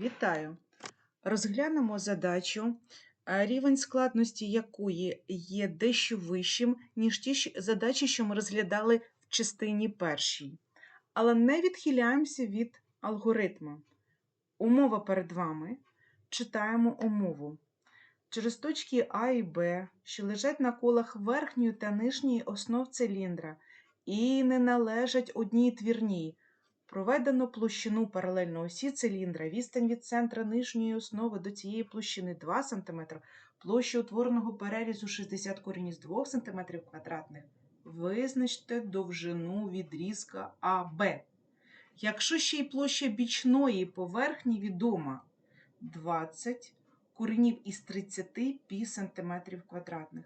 Вітаю! Розглянемо задачу, е, рівень складності якої є дещо вищим, ніж ті задачі, що ми розглядали в частині першій. Але не відхиляємося від алгоритму. Умова перед вами. Читаємо умову. Через точки А і Б, що лежать на колах верхньої та нижньої основ циліндра і не належать одній твірній, Проведено площину паралельно осі циліндра, відстань від центра нижньої основи до цієї площини 2 см, площа утвореного перерізу 60 корінь із 2 см квадратних. Визначте довжину відрізка АБ. Якщо ще й площа бічної поверхні відома 20 коренів із 30 пі сантиметрів квадратних.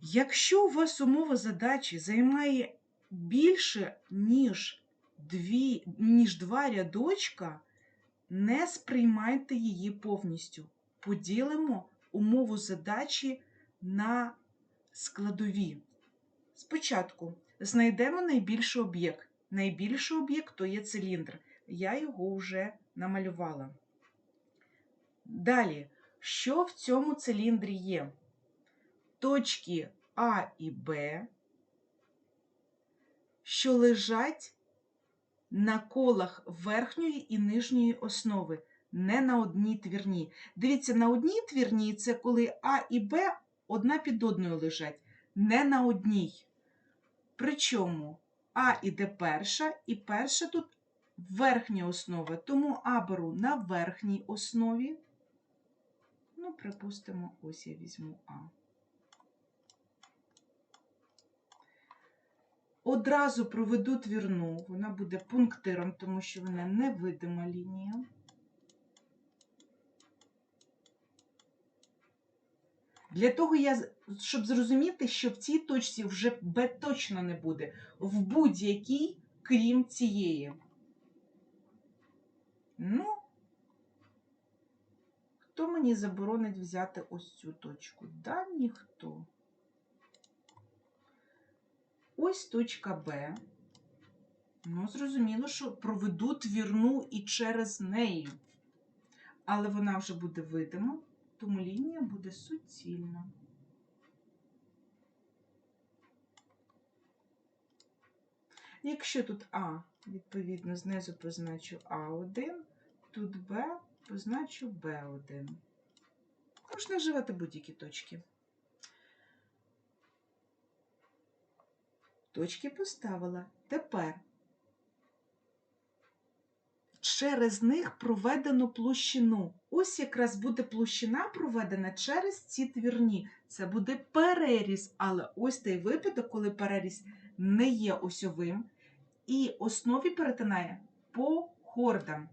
Якщо у вас умова задачі займає більше, ніж дві, ніж два рядочка, не сприймайте її повністю. Поділимо умову задачі на складові. Спочатку знайдемо найбільший об'єкт. Найбільший об'єкт то є циліндр. Я його вже намалювала. Далі, що в цьому циліндрі є? Точки А і Б, що лежать на колах верхньої і нижньої основи, не на одній твірній. Дивіться, на одній твірній це коли А і Б одна під одною лежать, не на одній. Причому А іде перша, і перша тут верхня основа, тому А беру на верхній основі. Ну, припустимо, ось я візьму А. Одразу проведу твірну, вона буде пунктиром, тому що вона невидима лінія. Для того, я, щоб зрозуміти, що в цій точці вже Б точно не буде, в будь-якій, крім цієї. Ну, хто мені заборонить взяти ось цю точку? Да, ніхто. Ось точка Б. Ну, зрозуміло, що проведу твірну і через неї. Але вона вже буде видима, тому лінія буде суцільна. Якщо тут А, відповідно, знизу позначу А1, тут Б позначу Б1. Можна вживати будь-які точки. Точки поставила. Тепер через них проведено площину. Ось якраз буде площина проведена через ці твірні. Це буде переріз, але ось той випадок, коли переріз не є осьовим, і основі перетинає по хордам.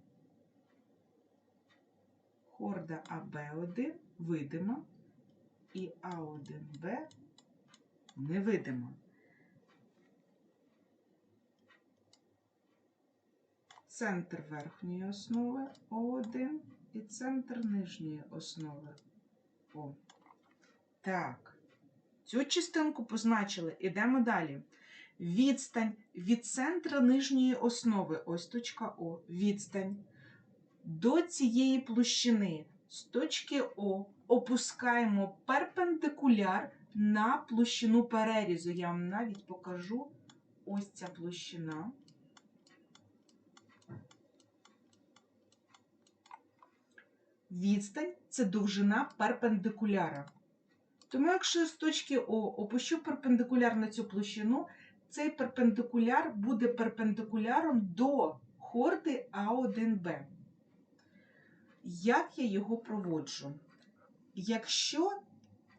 Хорда АБ1 видима і А1Б невидима. Центр верхньої основи О1 і центр нижньої основи О. Так, цю частинку позначили. Ідемо далі. Відстань від центра нижньої основи, ось точка О, відстань до цієї площини з точки О опускаємо перпендикуляр на площину перерізу. Я вам навіть покажу ось ця площина. Відстань це довжина перпендикуляра. Тому, якщо з точки О опущу перпендикуляр на цю площину, цей перпендикуляр буде перпендикуляром до хорди А1Б. Як я його проводжу? Якщо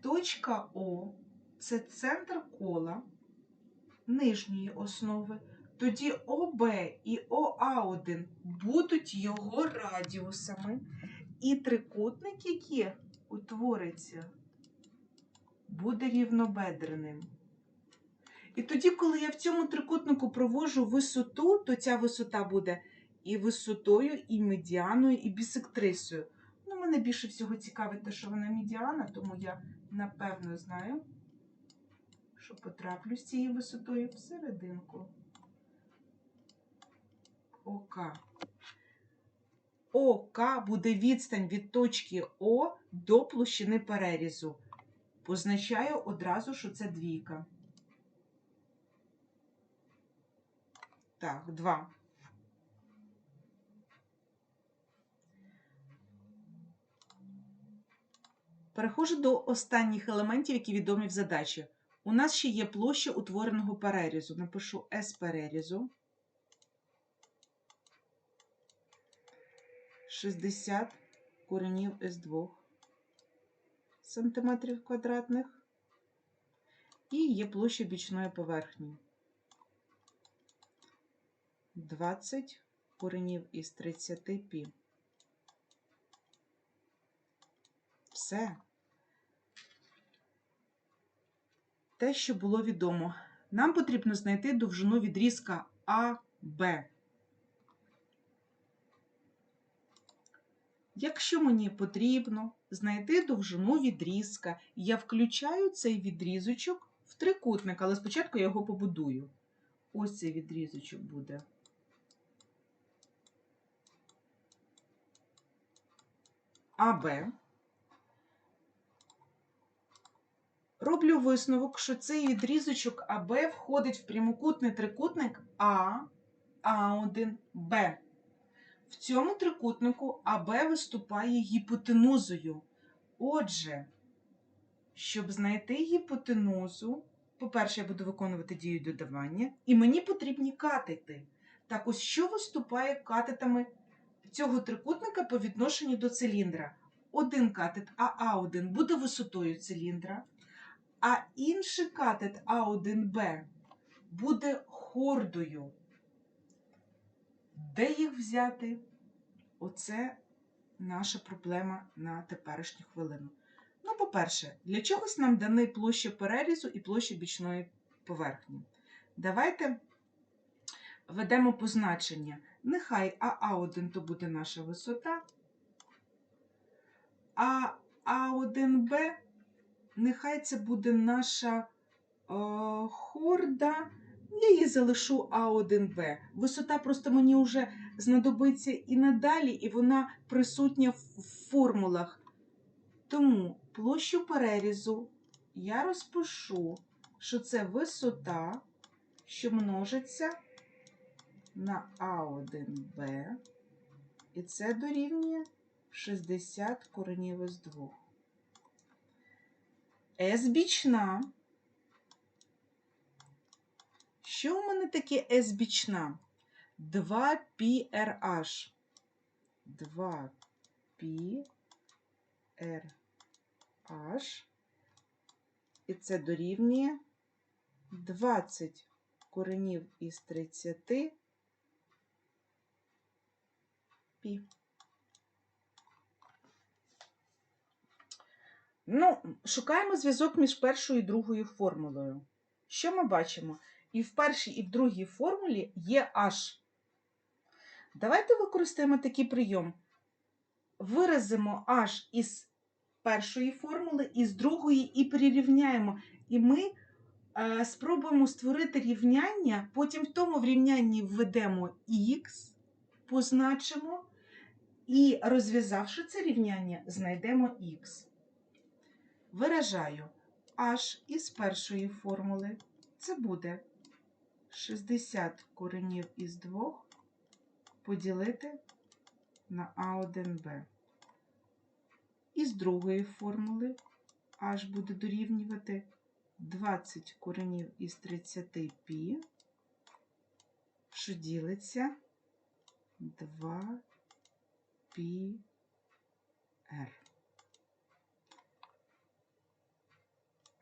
точка О це центр кола нижньої основи, тоді ОБ і ОА1 будуть його радіусами. І трикутник, який утвориться, буде рівнобедреним. І тоді, коли я в цьому трикутнику провожу висоту, то ця висота буде і висотою, і медіаною, і бісектрисою. Ну, мене більше всього цікавить те, що вона медіана, тому я напевно знаю, що потраплю з цією висотою всерединку. Ока. ОК буде відстань від точки О до площини перерізу. Позначаю одразу, що це двійка. Так, 2. Переходжу до останніх елементів, які відомі в задачі. У нас ще є площа утвореного перерізу. Напишу S перерізу. 60 коренів із 2 сантиметрів квадратних. І є площа бічної поверхні. 20 коренів із 30 пі. Все. Те, що було відомо. Нам потрібно знайти довжину відрізка АБ. Якщо мені потрібно знайти довжину відрізка, я включаю цей відрізочок в трикутник, але спочатку я його побудую. Ось цей відрізочок буде. АБ. Роблю висновок, що цей відрізочок АБ входить в прямокутний трикутник А, А1, Б. В цьому трикутнику АБ виступає гіпотенузою. Отже, щоб знайти гіпотенузу, по-перше, я буду виконувати дію додавання, і мені потрібні катети. Так ось, що виступає катетами цього трикутника по відношенню до циліндра? Один катет АА1 буде висотою циліндра, а інший катет А1Б буде хордою. Де їх взяти? Оце наша проблема на теперішню хвилину. Ну, по-перше, для чогось нам дані площа перерізу і площа бічної поверхні. Давайте ведемо позначення. Нехай АА1 то буде наша висота, а А1Б, нехай це буде наша е, хорда. Я її залишу А1Б. Висота просто мені вже знадобиться і надалі, і вона присутня в формулах. Тому площу перерізу я розпишу, що це висота, що множиться на А1Б, і це дорівнює 60 коренів із 2. С бічна. Що у мене таке S бічна? 2πRH. 2πRH. І це дорівнює 20 коренів із 30 пі. Ну, шукаємо зв'язок між першою і другою формулою. Що ми бачимо? І в першій, і в другій формулі є H. Давайте використаємо такий прийом. Виразимо H із першої формули, і з другої і прирівняємо. І ми е, спробуємо створити рівняння, потім в тому в рівнянні введемо Х, позначимо, і розв'язавши це рівняння, знайдемо Х. Виражаю H із першої формули. Це буде 60 коренів із 2 поділити на А1Б. Із другої формули H буде дорівнювати 20 коренів із 30 пі, що ділиться 2 пі R.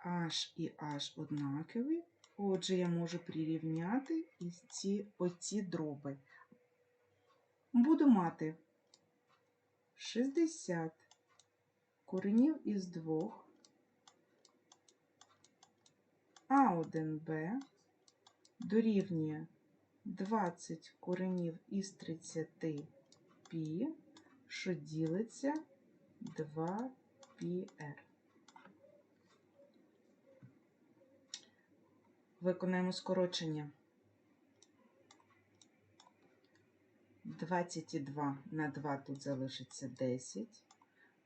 H і H однакові, Отже, я можу прирівняти ці, оці дроби. Буду мати 60 коренів із 2, А1Б дорівнює 20 коренів із 30 пі, що ділиться 2 πr. Виконаємо скорочення. 22 на 2 тут залишиться 10.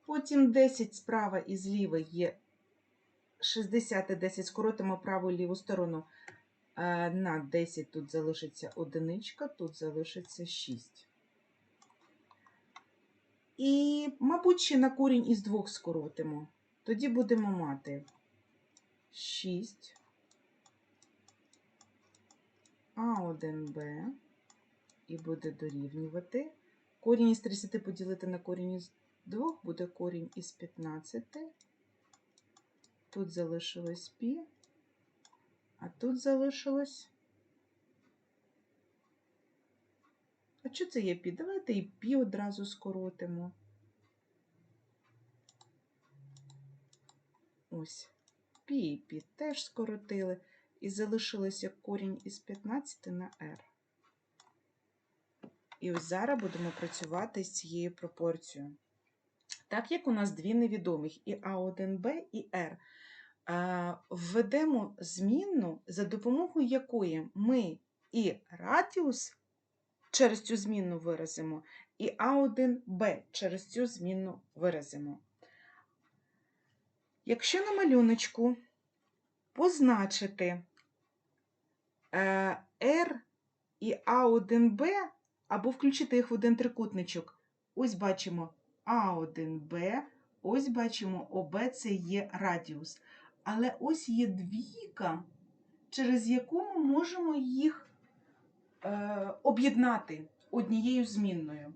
Потім 10 справа і зліва є 60 і 10. Скоротимо праву і ліву сторону. Е, На 10 тут залишиться одиничка, тут залишиться 6. І, мабуть, ще на корінь із двох скоротимо. Тоді будемо мати 6 А1Б і буде дорівнювати. Корінь із 30 поділити на корінь із 2 буде корінь із 15. Тут залишилось пі, а тут залишилось. А що це є пі? Давайте і пі одразу скоротимо. Ось. Пі і пі теж скоротили. І залишилося корінь із 15 на r. І ось зараз будемо працювати з цією пропорцією. Так як у нас дві невідомих і А1Б, і R, введемо змінну, за допомогою якої ми і радіус через цю змінну виразимо, і А1Б через цю змінну виразимо. Якщо на малюночку позначити R і А1Б, або включити їх в один трикутничок, ось бачимо А1Б, ось бачимо ОБ це є радіус. Але ось є двійка, через яку ми можемо їх е, об'єднати однією змінною.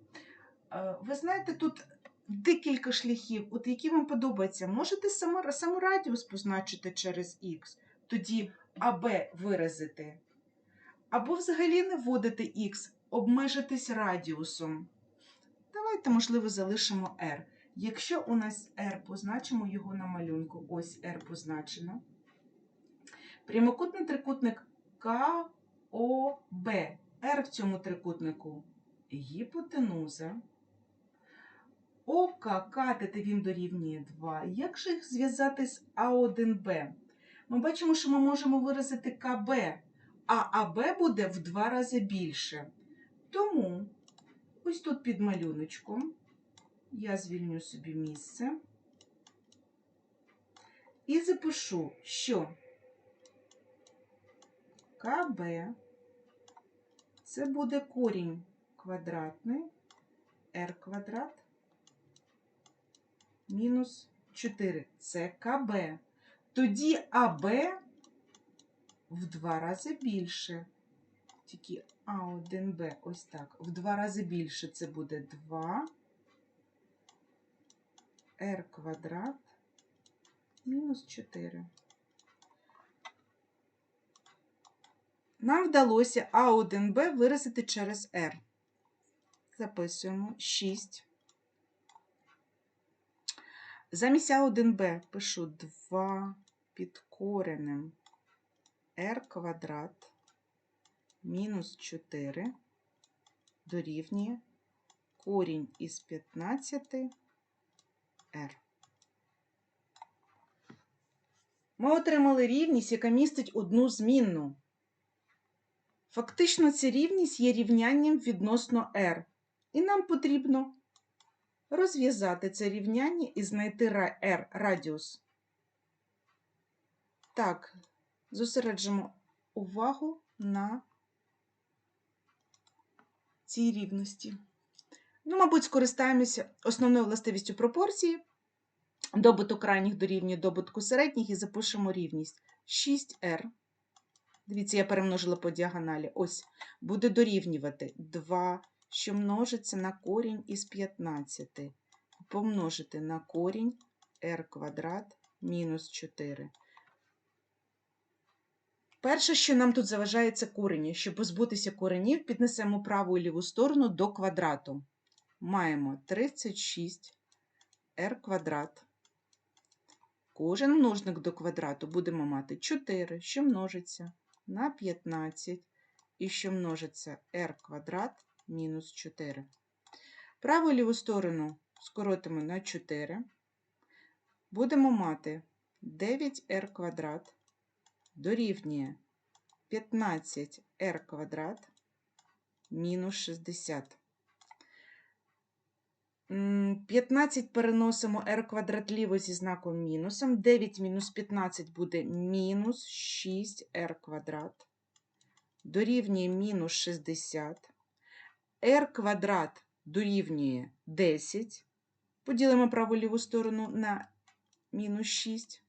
Е, ви знаєте, тут декілька шляхів, от які вам подобаються. Можете саме радіус позначити через Х, тоді АБ виразити. Або взагалі не вводити Х, обмежитись радіусом. Давайте, можливо, залишимо R. Якщо у нас R, позначимо його на малюнку. Ось R позначено. Прямокутний трикутник КОБ. R в цьому трикутнику гіпотенуза. ОК катети він дорівнює 2. Як же їх зв'язати з А1Б? Ми бачимо, що ми можемо виразити КБ, а АБ буде в два рази більше. Тому ось тут під малюночком я звільню собі місце і запишу, що КБ це буде корінь квадратний r квадрат мінус 4. Це КБ. Тоді АБ в два рази більше. Тільки А1Б ось так. В два рази більше це буде 2 r квадрат мінус 4. Нам вдалося А1Б виразити через R. Записуємо 6. Замість А1Б пишу 2 під коренем r квадрат мінус 4 дорівнює корінь із 15 r. Ми отримали рівність, яка містить одну змінну. Фактично, ця рівність є рівнянням відносно r. І нам потрібно розв'язати це рівняння і знайти r радіус. Так, зосереджимо увагу на цій рівності. Ну, мабуть, скористаємося основною властивістю пропорції. Добуток крайніх дорівнює добутку середніх і запишемо рівність 6r. Дивіться, я перемножила по діагоналі. Ось, буде дорівнювати 2, що множиться на корінь із 15. Помножити на корінь r квадрат мінус 4. Перше, що нам тут заважає, це корені. Щоб позбутися коренів, піднесемо праву і ліву сторону до квадрату. Маємо 36 r квадрат. Кожен множник до квадрату будемо мати 4, що множиться на 15, і що множиться r квадрат мінус 4. Праву і ліву сторону скоротимо на 4. Будемо мати 9r квадрат дорівнює 15r квадрат мінус 60. 15 переносимо r квадрат ліво зі знаком мінусом. 9 мінус 15 буде мінус 6r квадрат. Дорівнює мінус 60. r квадрат дорівнює 10. Поділимо праву ліву сторону на мінус 6.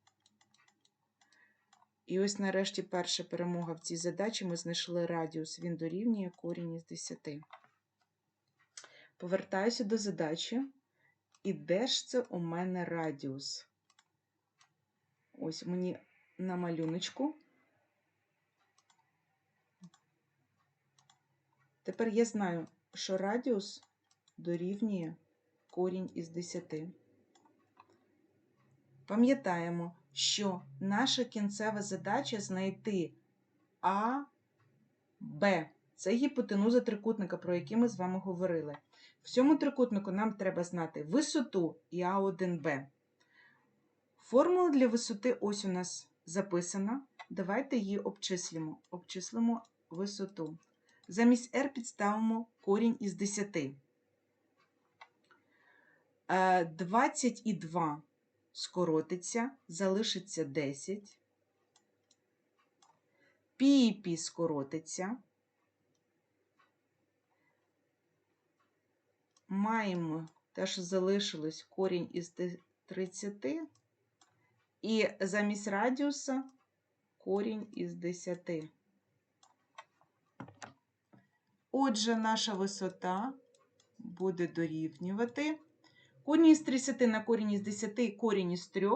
І ось нарешті перша перемога в цій задачі. Ми знайшли радіус. Він дорівнює корінь із 10. Повертаюся до задачі. І де ж це у мене радіус? Ось мені на малюночку. Тепер я знаю, що радіус дорівнює корінь із 10. Пам'ятаємо, що наша кінцева задача знайти А, Б. Це гіпотенуза трикутника, про який ми з вами говорили. В цьому трикутнику нам треба знати висоту і А1Б. Формула для висоти ось у нас записана. Давайте її обчислимо. Обчислимо висоту. Замість r підставимо корінь із 10. Е, 22 скоротиться, залишиться 10. Пі і пі скоротиться. Маємо те, що залишилось корінь із 30. І замість радіуса корінь із 10. Отже, наша висота буде дорівнювати корінь із 30 на корінь із 10 і корінь із 3.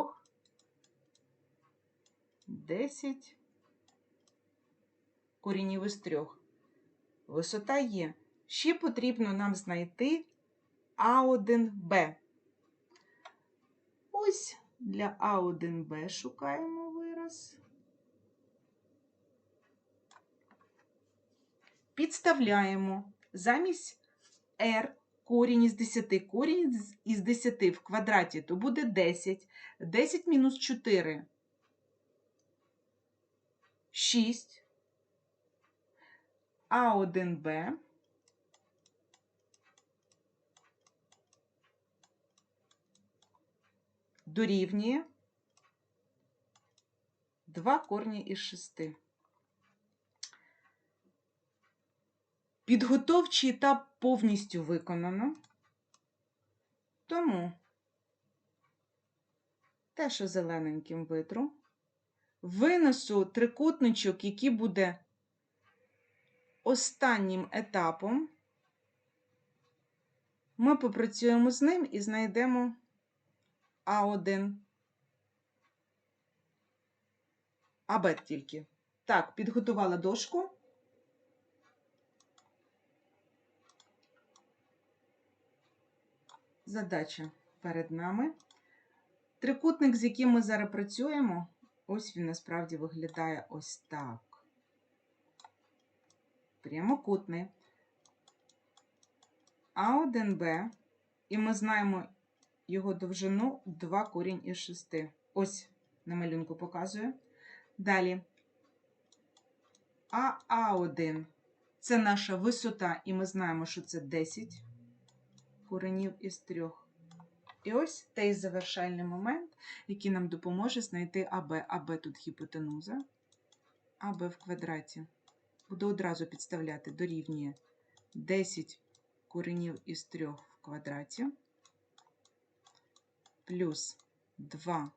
10 корінів із 3. Висота є. Ще потрібно нам знайти А1Б. Ось для А1Б шукаємо вираз. Підставляємо замість r корінь із 10. Корінь із 10 в квадраті, то буде 10. 10 мінус 4 – 6. А1Б дорівнює 2 корні із 6. Підготовчий етап повністю виконано, тому те, що зелененьким витру, винесу трикутничок, який буде останнім етапом. Ми попрацюємо з ним і знайдемо А1. АБ тільки. Так, підготувала дошку. Задача перед нами. Трикутник, з яким ми зараз працюємо, ось він насправді виглядає ось так. Прямокутний. А1Б, і ми знаємо його довжину 2 корінь із 6. Ось на малюнку показую. Далі АА1 це наша висота, і ми знаємо, що це 10 коренів із 3. І ось той завершальний момент, який нам допоможе знайти АБ. АБ тут гіпотенуза, АБ в квадраті. Буду одразу підставляти дорівнює 10 коренів із 3 в квадраті, плюс 2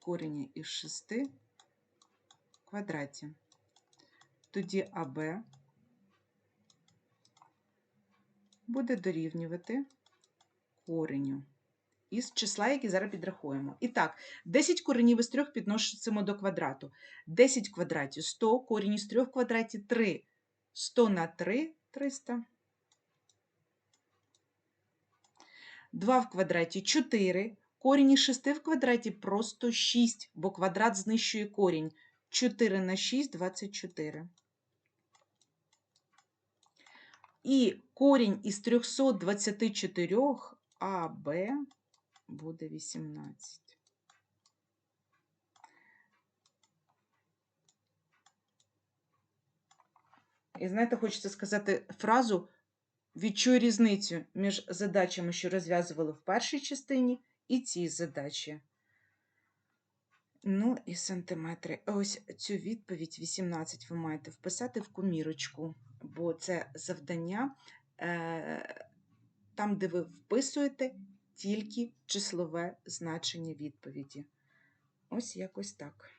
корені із 6 в квадраті. Тоді АБ буде дорівнювати кореню із числа, які зараз підрахуємо. І так, 10 коренів із 3 підносимо до квадрату. 10 в квадраті 100, корінь із 3 в квадраті 3. 100 на 3 300. 2 в квадраті 4. Корінь із 6 в квадраті просто 6, бо квадрат знищує корінь. 4 на 6 – 24. І корінь із 324 АБ буде 18. І знаєте, хочеться сказати фразу Відчуй різницю між задачами, що розв'язували в першій частині, і цій задачі. Ну і сантиметри. Ось цю відповідь 18 ви маєте вписати в комірочку, бо це завдання е, там, де ви вписуєте тільки числове значення відповіді. Ось якось так.